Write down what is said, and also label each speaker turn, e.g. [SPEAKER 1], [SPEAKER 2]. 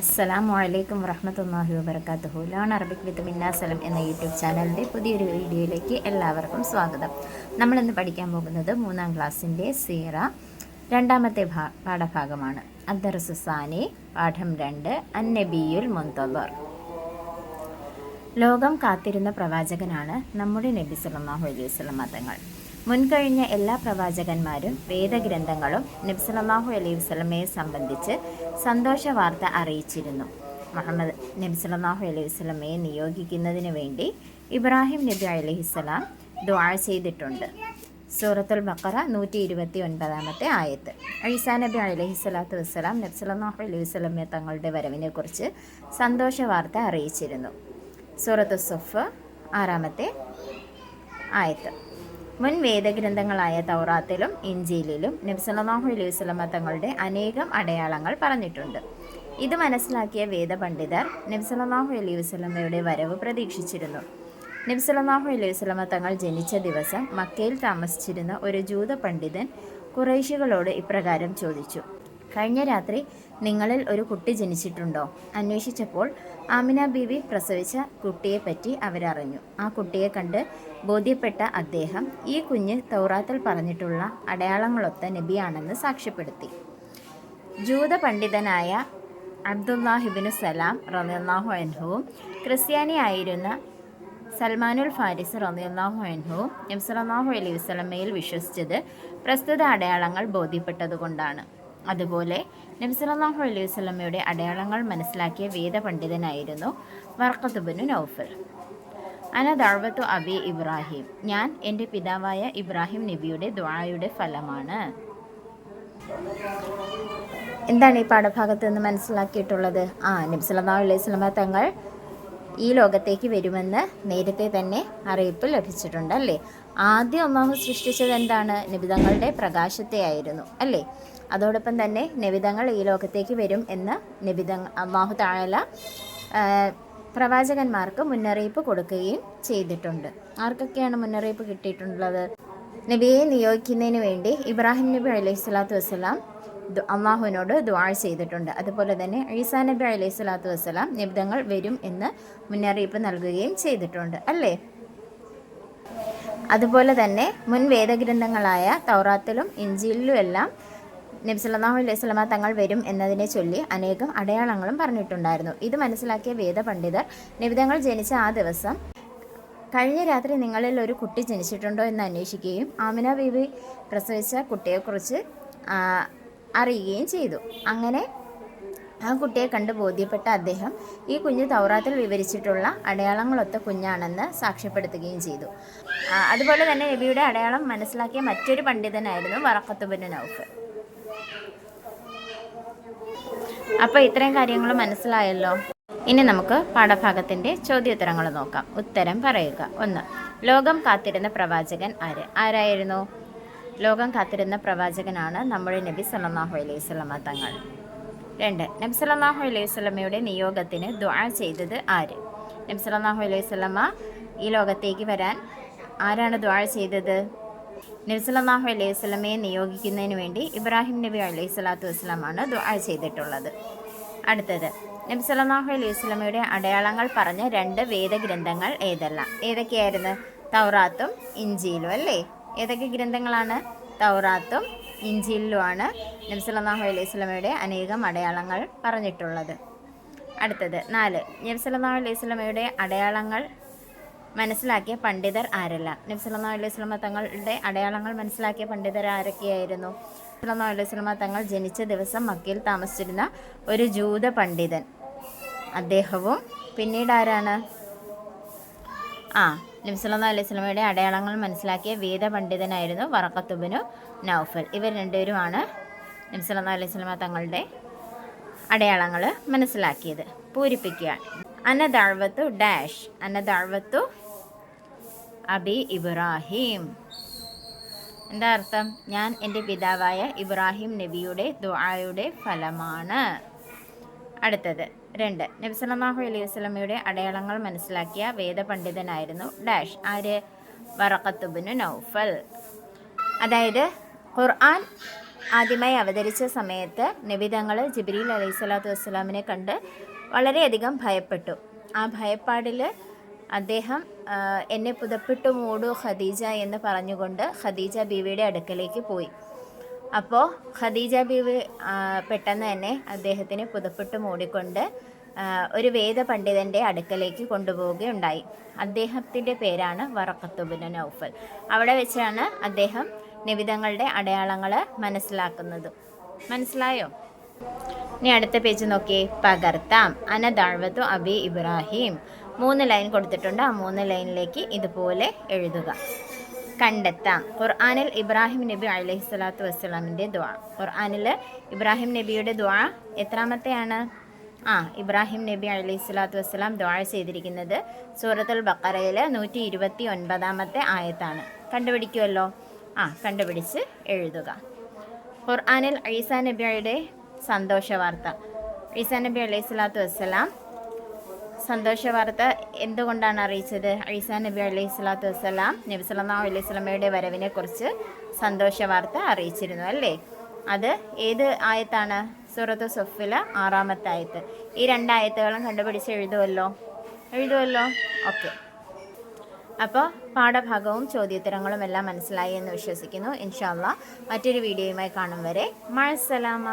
[SPEAKER 1] അസ്സലാമു അലൈക്കും വറഹമത്തല്ലാഹി വബർക്കാത്തുഹു ലേൺ അറബിക് വിത്ത് മിന്നാസലം എന്ന യൂട്യൂബ് ചാനലിന്റെ പുതിയൊരു വീഡിയോയിലേക്ക് എല്ലാവർക്കും സ്വാഗതം. നമ്മളിന്ന് പഠിക്കാൻ പോകുന്നത് മൂന്നാം ക്ലാസ്സിന്റെ സീറ രണ്ടാമത്തെ ഭാ പാഠഭാഗമാണ്. അദ്ദർസുസാനി പാഠം രണ്ട് അന്നബിയുൽ മുന്തബർ ലോകം കാത്തിരുന്ന പ്രവാചകനാണ് നമ്മുടെ നബി സല്ലല്ലാഹു അലൈഹി വസല്ലം തങ്ങൾ മുൻകഴിഞ്ഞ എല്ലാ പ്രവാചകന്മാരും വേദഗ്രന്ഥങ്ങളും നബി അലൈഹി വസ്ലമയെ സംബന്ധിച്ച് സന്തോഷ വാർത്ത അറിയിച്ചിരുന്നു. മുഹമ്മദ് നബി അലൈഹി വസ്ലമയെ നിയോഗിക്കുന്നതിന് വേണ്ടി ഇബ്രാഹിം നബി അലൈഹിസ്സലാം ദുആ ചെയ്തിട്ടുണ്ട്. സൂറത്തുൽ ബക്കറ നൂറ്റി ഇരുപത്തി ഒൻപതാമത്തെ ആയത്ത്. ഐസാ നബി അലഹി സ്വലാത്തു വസ്സലാം നബ്സലാഹു അലൈഹി വസ്ലമെ തങ്ങളുടെ വരവിനെക്കുറിച്ച് സന്തോഷ വാർത്ത അറിയിച്ചിരുന്നു. സൂറത്തു സുഫ് ആറാമത്തെ ആയത്ത്. മുൻ വേദഗ്രന്ഥങ്ങളായ തൗറാത്തിലും ഇഞ്ചിയിലും നബ്സലാഹു അലൈഹി വസ്ലമ തങ്ങളുടെ അനേകം അടയാളങ്ങൾ പറഞ്ഞിട്ടുണ്ട്. ഇത് മനസ്സിലാക്കിയ വേദപണ്ഡിതർ നബ്സലാഹു അലൈഹി വസ്ലമയുടെ വരവ് പ്രതീക്ഷിച്ചിരുന്നു. നബ്സലാഹു അലൈഹി വസ്ലമ തങ്ങൾ ജനിച്ച ദിവസം മക്കയിൽ താമസിച്ചിരുന്ന ഒരു ജൂത പണ്ഡിതൻ കുറേശികളോട് ഇപ്രകാരം ചോദിച്ചു. കഴിഞ്ഞ രാത്രി നിങ്ങളിൽ ഒരു കുട്ടി ജനിച്ചിട്ടുണ്ടോ? അന്വേഷിച്ചപ്പോൾ ആമിന ബീവി പ്രസവിച്ച കുട്ടിയെപ്പറ്റി അവരറിഞ്ഞു. ആ കുട്ടിയെ കണ്ട് ബോധ്യപ്പെട്ട അദ്ദേഹം ഈ കുഞ്ഞ് തൗറാത്തിൽ പറഞ്ഞിട്ടുള്ള അടയാളങ്ങളൊത്ത നബിയാണെന്ന് സാക്ഷ്യപ്പെടുത്തി. ജൂത പണ്ഡിതനായ അബ്ദുല്ലാഹിബിനു സലാം റളിയല്ലാഹു അൻഹുവും ക്രിസ്ത്യാനിയായിരുന്ന സൽമാനുൽ ഫാരിസ് റളിയല്ലാഹു അൻഹുവും നബ്സലാഹു അലൈഹി വസല്ലമയിൽ വിശ്വസിച്ചത് പ്രസ്തുത അടയാളങ്ങൾ ബോധ്യപ്പെട്ടതുകൊണ്ടാണ്. അതുപോലെ നബ്സലാഹു അലൈഹി വസ്ലമയുടെ അടയാളങ്ങൾ മനസ്സിലാക്കിയ വേദപണ്ഡിതനായിരുന്നു വർക്കത്തുബിനു നൗഫൽ. അന ദർവത്തു അബി ഇബ്രാഹിം. ഞാൻ എന്റെ പിതാവായ ഇബ്രാഹിം നബിയുടെ ദ്വായയുടെ ഫലമാണ്. എന്താണ് ഈ പാഠഭാഗത്ത് നിന്ന് മനസ്സിലാക്കിയിട്ടുള്ളത്? ആ നബി സല്ലല്ലാഹു അലൈഹി വസല്ലമ തങ്ങൾ ഈ ലോകത്തേക്ക് വരുമെന്ന് നേരത്തെ തന്നെ അറിയിപ്പ് ലഭിച്ചിട്ടുണ്ട് അല്ലേ? ആദ്യം അള്ളാഹു സൃഷ്ടിച്ചത് എന്താണ്? നിബിതങ്ങളുടെ പ്രകാശത്തെ ആയിരുന്നു അല്ലേ? അതോടൊപ്പം തന്നെ നിബിതങ്ങൾ ഈ ലോകത്തേക്ക് വരും എന്ന് നിബിത അള്ളാഹു താഴല പ്രവാചകന്മാർക്ക് മുന്നറിയിപ്പ് കൊടുക്കുകയും ചെയ്തിട്ടുണ്ട്. ആർക്കൊക്കെയാണ് മുന്നറിയിപ്പ് കിട്ടിയിട്ടുള്ളത്? നബിയെ നിയോഗിക്കുന്നതിന് വേണ്ടി ഇബ്രാഹിം നബി അലൈഹി സ്വലാത്തു വസ്സലാം അള്ളാഹുവിനോട് ദ്വാഴ ചെയ്തിട്ടുണ്ട്. അതുപോലെ തന്നെ ഈസാ നബി അലൈഹി സ്വലാത്തു വസ്സലാം നിബിതങ്ങൾ വരും എന്ന് മുന്നറിയിപ്പ് നൽകുകയും ചെയ്തിട്ടുണ്ട് അല്ലേ? അതുപോലെ തന്നെ മുൻ വേദഗ്രന്ഥങ്ങളായ തൗറാത്തിലും ഇഞ്ചിയിലും എല്ലാം നബി സല്ലല്ലാഹു അലൈഹി തങ്ങൾ വരും എന്നതിനെ ചൊല്ലി അനേകം അടയാളങ്ങളും പറഞ്ഞിട്ടുണ്ടായിരുന്നു. ഇത് മനസ്സിലാക്കിയ വേദപണ്ഡിതർ നിബിതങ്ങൾ ജനിച്ച ആ ദിവസം കഴിഞ്ഞ രാത്രി നിങ്ങളിൽ ഒരു കുട്ടി ജനിച്ചിട്ടുണ്ടോ എന്ന് അന്വേഷിക്കുകയും ആമിന ബീവി പ്രസവിച്ച കുട്ടിയെക്കുറിച്ച് അറിയുകയും ചെയ്തു. അങ്ങനെ ആ കുട്ടിയെ കണ്ട് ബോധ്യപ്പെട്ട അദ്ദേഹം ഈ കുഞ്ഞ് തൗറാത്തിൽ വിവരിച്ചിട്ടുള്ള അടയാളങ്ങളൊത്ത കുഞ്ഞാണെന്ന് സാക്ഷ്യപ്പെടുത്തുകയും ചെയ്തു. അതുപോലെ തന്നെ നബിയുടെ അടയാളം മനസ്സിലാക്കിയ മറ്റൊരു പണ്ഡിതനായിരുന്നു വറക്കത്തുബിന് നൗഫ്. അപ്പോൾ ഇത്രയും കാര്യങ്ങൾ മനസ്സിലായല്ലോ. ഇനി നമുക്ക് പാഠഭാഗത്തിന്റെ ചോദ്യോത്തരങ്ങൾ നോക്കാം. ഉത്തരം പറയുക. ഒന്ന് ലോകം കാത്തിരുന്ന പ്രവാചകൻ ആര്? ആരായിരുന്നു? ലോകം കാത്തിരുന്ന പ്രവാചകനാണ് നമ്മുടെ നബി സല്ലല്ലാഹു അലൈഹി സ്വലമ തങ്ങൾ. രണ്ട് നബി സല്ലല്ലാഹു അലൈഹി സ്വലമയുടെ നിയോഗത്തിന് ദുആ ചെയ്തത് ആര്? നബി സല്ലല്ലാഹു അലൈഹി സ്വലമ ഈ ലോകത്തേക്ക് വരാൻ ആരാണ് ദുആ ചെയ്തത്? നബി സല്ലല്ലാഹു അലൈഹി വസ്ലമയെ നിയോഗിക്കുന്നതിന് വേണ്ടി ഇബ്രാഹിം നബി അലൈഹി സ്വലാത്തു വസ്സലാമാണ് ദുആ ചെയ്തിട്ടുള്ളത്. അടുത്തത് നബി സല്ലല്ലാഹു അലൈഹി വസ്ലമയുടെ അടയാളങ്ങൾ പറഞ്ഞ രണ്ട് വേദഗ്രന്ഥങ്ങൾ ഏതെല്ലാം? ഏതൊക്കെയായിരുന്നു? തൗറാത്തും ഇഞ്ചിയിലും അല്ലേ? ഏതൊക്കെ ഗ്രന്ഥങ്ങളാണ്? തൗറാത്തും ഇഞ്ചിയിലുമാണ് നബി സല്ലല്ലാഹു അലൈഹി സ്വലമയുടെ അനേകം അടയാളങ്ങൾ പറഞ്ഞിട്ടുള്ളത്. അടുത്തത് നാല് നബി സല്ലല്ലാഹു അലൈഹി സ്വലമയുടെ അടയാളങ്ങൾ മനസ്സിലാക്കിയ പണ്ഡിതർ ആരല്ല? നബി സല്ലല്ലാഹു അലൈഹി വസല്ലമ തങ്ങളുടെ അടയാളങ്ങൾ മനസ്സിലാക്കിയ പണ്ഡിതർ ആരൊക്കെയായിരുന്നു? സല്ലല്ലാഹു അലൈഹി വസല്ലമ തങ്ങൾ ജനിച്ച ദിവസം മക്കയിൽ താമസിച്ചിരുന്ന ഒരു ജൂത പണ്ഡിതൻ അദ്ദേഹവും പിന്നീട് ആരാണ്? ആ നബി സല്ലല്ലാഹു അലൈഹി വസല്ലമയുടെ അടയാളങ്ങൾ മനസ്സിലാക്കിയ വേദ പണ്ഡിതനായിരുന്നു വറക്കത്തുബിനു നൗഫൽ. ഇവർ രണ്ടുപേരുമാണ് നബി സല്ലല്ലാഹു അലൈഹി വസല്ലമ തങ്ങളുടെ അടയാളങ്ങൾ മനസ്സിലാക്കിയത്. പൂരിപ്പിക്കുക അന്നദാഴ്വത്തു ഡാഷ്. അനദാഴ്വത്തു അബി ഇബ്രാഹിം. എന്താ അർത്ഥം? ഞാൻ എന്റെ പിതാവായ ഇബ്രാഹിം നബിയുടെ ദുആയുടെ ഫലമാണ്. അടുത്തത് രണ്ട് നബി സല്ലല്ലാഹു അലൈഹി വസല്ലമയുടെ അടയാളങ്ങൾ മനസ്സിലാക്കിയ വേദപണ്ഡിതനായിരുന്നു ഡാഷ്. ആര്? വറക്കത്തുബിന് നൗഫൽ. അതായത് ഖുർആൻ ആദ്യമായി അവതരിച്ച സമയത്ത് നബിതങ്ങൾ ജിബ്രീൽ അലൈഹി സ്വലാത്തു വസ്സലാമിനെ കണ്ട് വളരെയധികം ഭയപ്പെട്ടു. ആ ഭയപ്പാടിൽ അദ്ദേഹം എന്നെ പുതപ്പിട്ട് മൂടു ഖദീജ എന്ന് പറഞ്ഞുകൊണ്ട് ഖദീജ ബീവിയുടെ അടുക്കലേക്ക് പോയി. അപ്പോൾ ഖദീജ ബീവി പെട്ടെന്ന് തന്നെ അദ്ദേഹത്തിന് പുതപ്പിട്ട് മൂടിക്കൊണ്ട് ഒരു വേദ പണ്ഡിതന്റെ അടുക്കലേക്ക് കൊണ്ടുപോവുകയുണ്ടായി. അദ്ദേഹത്തിന്റെ പേരാണ് വറക്കത്തുബിന് നൗഫൽ. അവിടെ വെച്ചാണ് അദ്ദേഹം നിവിധങ്ങളുടെ അടയാളങ്ങൾ മനസ്സിലാക്കുന്നത്. മനസ്സിലായോ? ഇനി അടുത്ത പേജ് നോക്കിയേ. പകർത്താം. അനദാഴ്വത്തു അബി ഇബ്രാഹിം. മൂന്ന് ലൈൻ കൊടുത്തിട്ടുണ്ട്. ആ മൂന്ന് ലൈനിലേക്ക് ഇതുപോലെ എഴുതുക. കണ്ടെത്താം. ഖുർആാനിൽ ഇബ്രാഹിം നബി അലൈഹി സ്വലാത്തു വസ്സലാമിന്റെ ദ്വാ ഖുർആാനിൽ ഇബ്രാഹിം നബിയുടെ ദ്വാ എത്രാമത്തെയാണ്? ആ ഇബ്രാഹിം നബി അലൈഹി സ്വലാത്തു വസ്സലാം ദ്വാ ചെയ്തിരിക്കുന്നത് സൂറത്തുൽ ബക്കറയിൽ നൂറ്റി ഇരുപത്തി ഒൻപതാമത്തെ ആയത്താണ്. കണ്ടുപിടിക്കുമല്ലോ ആ കണ്ടുപിടിച്ച് എഴുതുക. ഖുർആാനിൽ ഈസാ നബിയുടെ സന്തോഷ വാർത്ത ഈസാ നബി അലൈഹി സ്വലാത്തു വസ്സലാം സന്തോഷ വാർത്ത എന്തുകൊണ്ടാണ് അറിയിച്ചത്? ഈസാ നബി അലൈഹി സ്വലാത്തു വസ്സലാം നബി സല്ലല്ലാഹു അലൈഹി സ്വലമയുടെ വരവിനെ കുറിച്ച് സന്തോഷ വാർത്ത അറിയിച്ചിരുന്നു അല്ലേ? അത് ഏത് ആയത്താണ്? സൂറത്ത് സൊഫില ആറാമത്തെ ആയത്ത്. ഈ രണ്ടായത്തുകളും കണ്ടുപിടിച്ച് എഴുതുമല്ലോ എഴുതുമല്ലോ ഓക്കെ. അപ്പോൾ പാഠഭാഗവും ചോദ്യോത്തരങ്ങളും എല്ലാം മനസ്സിലായി എന്ന് വിശ്വസിക്കുന്നു. ഇൻഷാല്ല മറ്റൊരു വീഡിയോയുമായി കാണും വരെ. മഴസലാമ